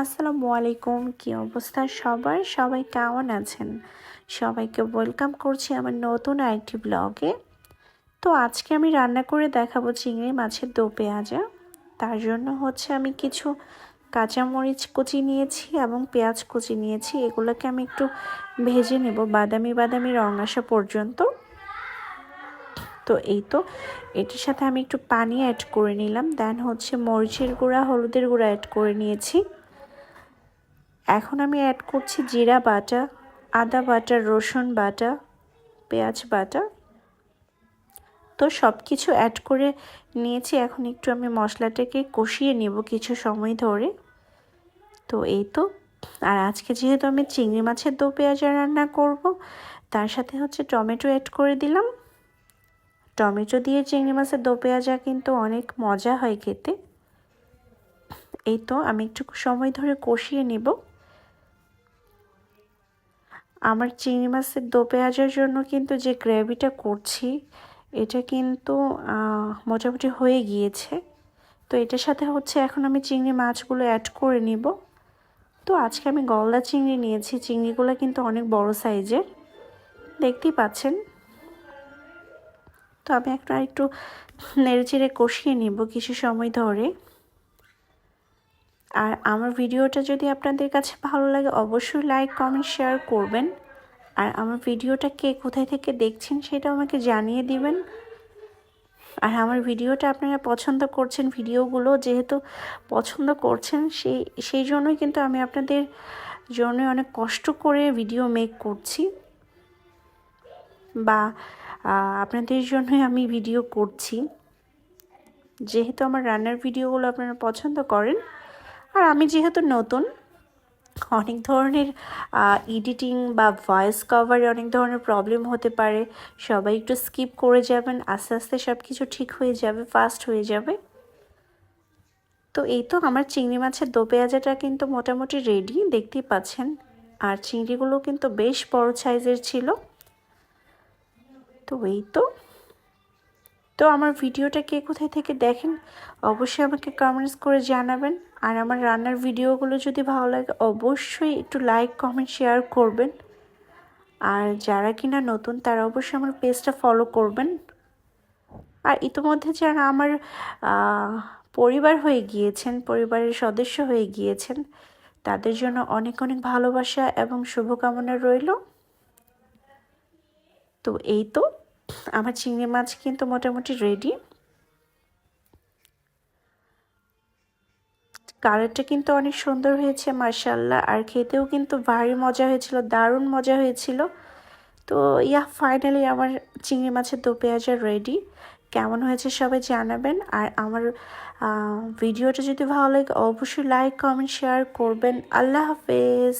আসসালামু আলাইকুম, কী অবস্থা সবার? সবাই কেমন আছেন? সবাইকে ওয়েলকাম করছি আমার নতুন আরেকটি ব্লগে তো আজকে আমি রান্না করে দেখাবো চিংড়ি মাছের দো পেঁয়াজা তার জন্য হচ্ছে আমি কিছু কাঁচামরিচ কুচি নিয়েছি এবং পেঁয়াজ কুচি নিয়েছি। এগুলোকে আমি একটু ভেজে নেব বাদামি বাদামি রং আসা পর্যন্ত। তো এই তো, এটির সাথে আমি একটু পানি অ্যাড করে নিলাম। দেন হচ্ছে মরিচের গুঁড়া, হলুদের গুঁড়া অ্যাড করে নিয়েছি। এখন আমি অ্যাড করছি জিরা বাটা, আদা বাটা, রসুন বাটা, পেঁয়াজ বাটা। তো সব কিছু অ্যাড করে নিয়েছি, এখন একটু আমি মশলাটাকে কষিয়ে নেব কিছু সময় ধরে। তো এই তো। আর আজকে যেহেতু আমি চিংড়ি মাছের দো পেঁয়াজা রান্না করব, তার সাথে হচ্ছে টমেটো অ্যাড করে দিলাম। টমেটো দিয়ে চিংড়ি মাছের দো পেঁয়াজা কিন্তু অনেক মজা হয় খেতে। এই তো, আমি একটু সময় ধরে কষিয়ে নেব। আমার চিংড়ি মাছের দো পেঁয়াজের জন্য কিন্তু যে গ্রেভিটা করছি, এটা কিন্তু মোটামুটি হয়ে গিয়েছে। তো এটার সাথে হচ্ছে এখন আমি চিংড়ি মাছগুলো অ্যাড করে নিব। তো আজকে আমি গলদা চিংড়ি নিয়েছি, চিংড়িগুলো কিন্তু অনেক বড় সাইজের। দেখতেই পাচ্ছেন। তো আমি একটা একটু নেড়ে চেড়ে কষিয়ে নিব কিছু সময় ধরে। আর আমার ভিডিওটা যদি আপনাদের কাছে ভালো লাগে, অবশ্যই লাইক কমেন্ট শেয়ার করবেন। আর আমার ভিডিওটা কে কোথায় থেকে দেখছেন সেটা আমাকে জানিয়ে দিবেন। আর আমার ভিডিওটা আপনারা পছন্দ করছেন, ভিডিওগুলো যেহেতু পছন্দ করছেন সেই সেই জন্যই কিন্তু আমি আপনাদের জন্য অনেক কষ্ট করে ভিডিও মেক করছি। বা আপনাদের জন্যই আমি ভিডিও করছি। যেহেতু আমার রান্নার ভিডিওগুলো আপনারা পছন্দ করেন আর আমি যেহেতু নতুন, অনেক ধরনের এডিটিং বা ভয়েস কভারে অনেক ধরনের প্রবলেম হতে পারে। সবাই একটু স্কিপ করে যাবেন, আস্তে আস্তে সব কিছু ঠিক হয়ে যাবে ফাস্ট হয়ে যাবে। তো এই তো আমার চিংড়ি মাছের দো পেঁয়াজাটা কিন্তু মোটামুটি রেডি দেখতেই পাচ্ছেন। আর চিংড়িগুলো কিন্তু বেশ বড় সাইজের ছিল। তো এই তো। তো আমার ভিডিওটা কে কোথায় থেকে দেখেন, অবশ্যই আমাকে কমেন্টস করে জানাবেন। আর আমার রান্নার ভিডিওগুলো যদি ভালো লাগে, অবশ্যই একটু লাইক কমেন্ট শেয়ার করবেন। আর যারা কিনা নতুন, তারা অবশ্যই আমার পেজটা ফলো করবেন। আর ইতিমধ্যে যারা আমার পরিবার হয়ে গিয়েছেন, পরিবারের সদস্য হয়ে গিয়েছেন, তাদের জন্য অনেক অনেক ভালোবাসা এবং শুভকামনা রইল। তো এই তো, আমার চিংড়ি মাছ কিন্তু মোটামুটি রেডি কালারটা কিন্তু অনেক সুন্দর হয়েছে মার্শাল্লাহ আর খেতেও কিন্তু ভারী মজা হয়েছিল, দারুণ মজা হয়েছিল। তো, ইয়া ফাইনালি আমার চিংড়ি মাছের দো পেঁয়াজা রেডি কেমন হয়েছে সবাই জানাবেন। আর আমার ভিডিওটা যদি ভালো লাগে, অবশ্যই লাইক কমেন্ট শেয়ার করবেন। আল্লাহ হাফেজ।